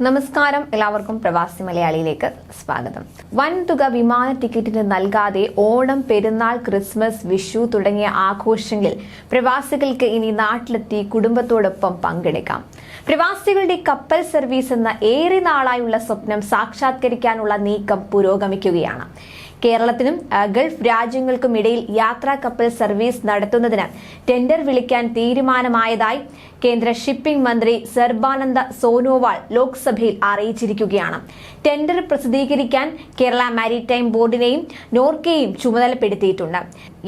നമസ്കാരം. എല്ലാവർക്കും പ്രവാസി മലയാളിയിലേക്ക് സ്വാഗതം. വൻതുക വിമാന ടിക്കറ്റിന് നൽകാതെ ഓണം പെരുന്നാൾ ക്രിസ്മസ് വിഷു തുടങ്ങിയ ആഘോഷങ്ങളിൽ പ്രവാസികൾക്ക് ഇനി നാട്ടിലെത്തി കുടുംബത്തോടൊപ്പം പങ്കെടുക്കാം. പ്രവാസികളുടെ കപ്പൽ സർവീസ് എന്ന ഏറെ നാളായുള്ള സ്വപ്നം സാക്ഷാത്കരിക്കാനുള്ള നീക്കം പുരോഗമിക്കുകയാണ്. കേരളത്തിനും ഗൾഫ് രാജ്യങ്ങൾക്കും ഇടയിൽ യാത്രാ കപ്പൽ സർവീസ് നടത്തുന്നതിന് ടെൻഡർ വിളിക്കാൻ തീരുമാനമായതായി കേന്ദ്ര ഷിപ്പിംഗ് മന്ത്രി സർബാനന്ദ സോനോവാൾ ലോക്സഭയിൽ അറിയിച്ചിരിക്കുകയാണ്. ടെൻഡർ പ്രസിദ്ധീകരിക്കാൻ കേരള മാരിടൈം ബോർഡിനെയും നോർക്കയെയും ചുമതലപ്പെടുത്തിയിട്ടുണ്ട്.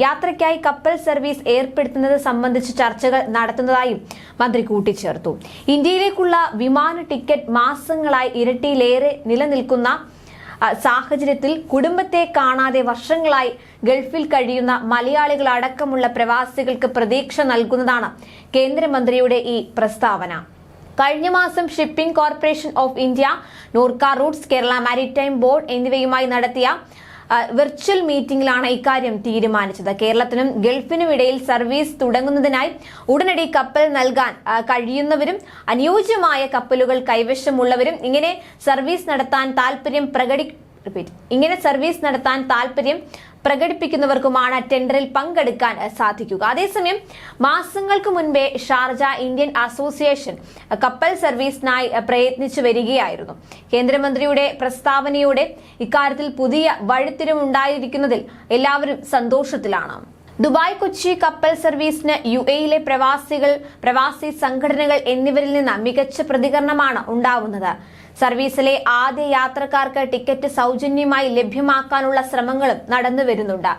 യാത്രയ്ക്കായി കപ്പൽ സർവീസ് ഏർപ്പെടുത്തുന്നത് സംബന്ധിച്ച് ചർച്ചകൾ നടത്തുന്നതായും മന്ത്രി കൂട്ടിച്ചേർത്തു. ഇന്ത്യയിലേക്കുള്ള വിമാന ടിക്കറ്റ് മാസങ്ങളായി ഇരട്ടിയിലേറെ നിലനിൽക്കുന്ന സാഹചര്യത്തിൽ കുടുംബത്തെ കാണാതെ വർഷങ്ങളായി ഗൾഫിൽ കഴിയുന്ന മലയാളികൾ അടക്കമുള്ള പ്രവാസികൾക്ക് പ്രതീക്ഷ നൽകുന്നതാണ് കേന്ദ്രമന്ത്രിയുടെ ഈ പ്രസ്താവന. കഴിഞ്ഞ മാസം shipping corporation of India Norka roots Kerala maritime board എന്നിവയുമായി നടത്തിയ വിർച്വൽ മീറ്റിംഗിലാണ് ഇക്കാര്യം തീരുമാനിച്ചത്. കേരളത്തിനും ഗൾഫിനും ഇടയിൽ സർവീസ് തുടങ്ങുന്നതിനായി ഉടനടി കപ്പൽ നൽകാൻ കഴിയുന്നവരും അനുയോജ്യമായ കപ്പലുകൾ കൈവശമുള്ളവരും ഇങ്ങനെ സർവീസ് നടത്താൻ താല്പര്യം പ്രകടി ഇങ്ങനെ സർവീസ് നടത്താൻ താല്പര്യം പ്രകടിപ്പിക്കുന്നവർക്കുമാണ് ടെൻഡറിൽ പങ്കെടുക്കാൻ സാധിക്കുക. അതേസമയം മാസങ്ങൾക്ക് മുൻപേ ഷാർജ ഇന്ത്യൻ അസോസിയേഷൻ കപ്പൽ സർവീസിനായി പ്രയത്നിച്ചു വരികയായിരുന്നു. കേന്ദ്രമന്ത്രിയുടെ പ്രസ്താവനയോടെ ഇക്കാര്യത്തിൽ പുതിയ വഴിത്തിരിവുണ്ടായിരിക്കുന്നതിൽ എല്ലാവരും സന്തോഷത്തിലാണ്. ദുബായ് കൊച്ചി കപ്പൽ സർവീസിന് യു എയിലെ പ്രവാസികൾ പ്രവാസി സംഘടനകൾ എന്നിവരിൽ നിന്ന് മികച്ച പ്രതികരണമാണ് ഉണ്ടാവുന്നത്. സർവീസിലെ ആദ്യ യാത്രക്കാർക്ക് ടിക്കറ്റ് സൗജന്യമായി ലഭ്യമാക്കാനുള്ള ശ്രമങ്ങളും നടന്നു വരുന്നുണ്ട്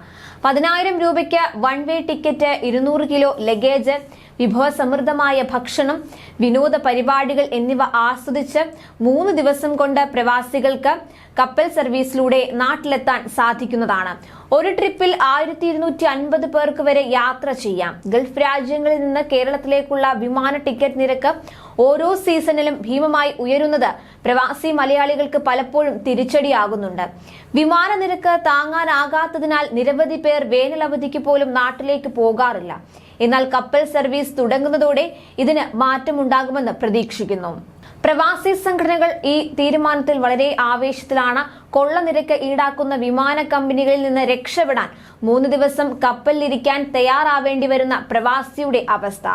പതിനായിരം രൂപയ്ക്ക് വൺ വേ ടിക്കറ്റ് ഇരുന്നൂറ് കിലോ ലഗേജ് വിഭവസമൃദ്ധമായ ഭക്ഷണം വിനോദ പരിപാടികൾ എന്നിവ ആസ്വദിച്ച് മൂന്ന് ദിവസം കൊണ്ട് പ്രവാസികൾക്ക് കപ്പൽ സർവീസിലൂടെ നാട്ടിലെത്താൻ സാധിക്കുന്നതാണ്. ഒരു ട്രിപ്പിൽ ആയിരത്തി ഇരുന്നൂറ്റി അൻപത് പേർക്ക് വരെ യാത്ര ചെയ്യാം. ഗൾഫ് രാജ്യങ്ങളിൽ നിന്ന് കേരളത്തിലേക്കുള്ള വിമാന ടിക്കറ്റ് നിരക്ക് ഓരോ സീസണിലും ഭീമമായി ഉയരുന്നത് പ്രവാസി മലയാളികൾക്ക് പലപ്പോഴും തിരിച്ചടിയാകുന്നുണ്ട്. വിമാന നിരക്ക് താങ്ങാനാകാത്തതിനാൽ നിരവധി പേർ വേനലവധിക്ക് പോലും നാട്ടിലേക്ക് പോകാറില്ല. എന്നാൽ കപ്പൽ സർവീസ് തുടങ്ങുന്നതോടെ ഇതിന് മാറ്റമുണ്ടാകുമെന്ന് പ്രതീക്ഷിക്കുന്നു. പ്രവാസി സംഘടനകൾ ഈ തീരുമാനത്തിൽ വളരെ ആവേശത്തിലാണ്. കൊള്ള നിരക്ക് ഈടാക്കുന്ന വിമാന കമ്പനികളിൽ നിന്ന് രക്ഷപ്പെടാൻ മൂന്ന് ദിവസം കപ്പലിലിരിക്കാൻ തയ്യാറാവേണ്ടി വരുന്ന പ്രവാസിയുടെ അവസ്ഥ.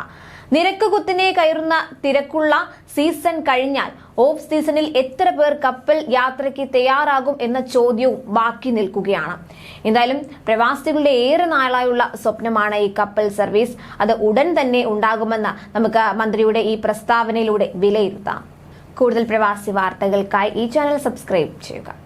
നിരക്ക് കുത്തിനെ കയറുന്ന തിരക്കുള്ള സീസൺ കഴിഞ്ഞാൽ ഓഫ് സീസണിൽ എത്ര പേർ കപ്പൽ യാത്രയ്ക്ക് തയ്യാറാകും എന്ന ചോദ്യവും ബാക്കി നിൽക്കുകയാണ്. എന്തായാലും പ്രവാസികളുടെ ഏറെ നാളായുള്ള സ്വപ്നമാണ് ഈ കപ്പൽ സർവീസ്. അത് ഉടൻ തന്നെ ഉണ്ടാകുമെന്ന് നമുക്ക് മന്ത്രിയുടെ ഈ പ്രസ്താവനയിലൂടെ വിലയിരുത്താം. കൂടുതൽ പ്രവാസി വാർത്തകൾക്കായി ഈ ചാനൽ സബ്സ്ക്രൈബ് ചെയ്യുക.